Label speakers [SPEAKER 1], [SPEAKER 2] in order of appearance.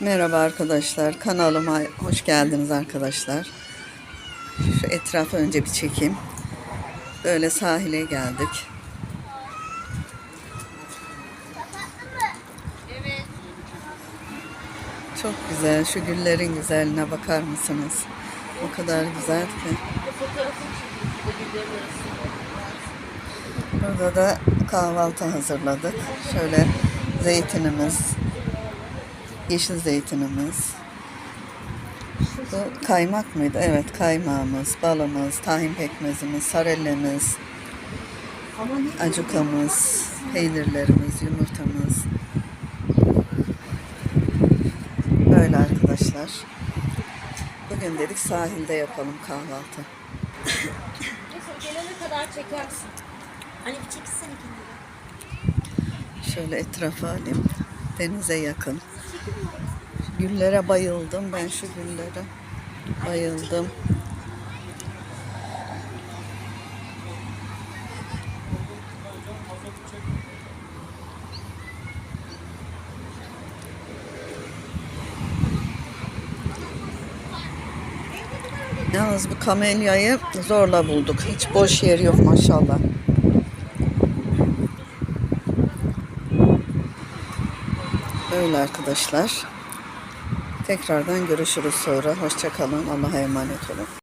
[SPEAKER 1] Merhaba arkadaşlar. Kanalıma hoş geldiniz arkadaşlar. Şu etrafı önce bir çekeyim. Böyle sahile geldik. Çok güzel. Şu güllerin güzelliğine bakar mısınız? O kadar güzel ki. Burada da kahvaltı hazırladık. Şöyle zeytinimiz, yeşil zeytinimiz. Bu kaymak mıydı? Evet kaymağımız, balımız, tahin pekmezimiz, sarellemiz, acukamız, peynirlerimiz, yumurtamız. Böyle arkadaşlar. Bugün dedik sahilde yapalım kahvaltı.
[SPEAKER 2] Gelene kadar çekersin. Hani bir çekilsene kendini.
[SPEAKER 1] Şöyle etrafı alayım. Denize yakın. Güllere bayıldım. Ben şu güllere bayıldım. Yalnız bu kamelyayı zorla bulduk. Hiç boş yer yok maşallah. Öyle arkadaşlar. Tekrardan görüşürüz sonra. Hoşçakalın. Allah'a emanet olun.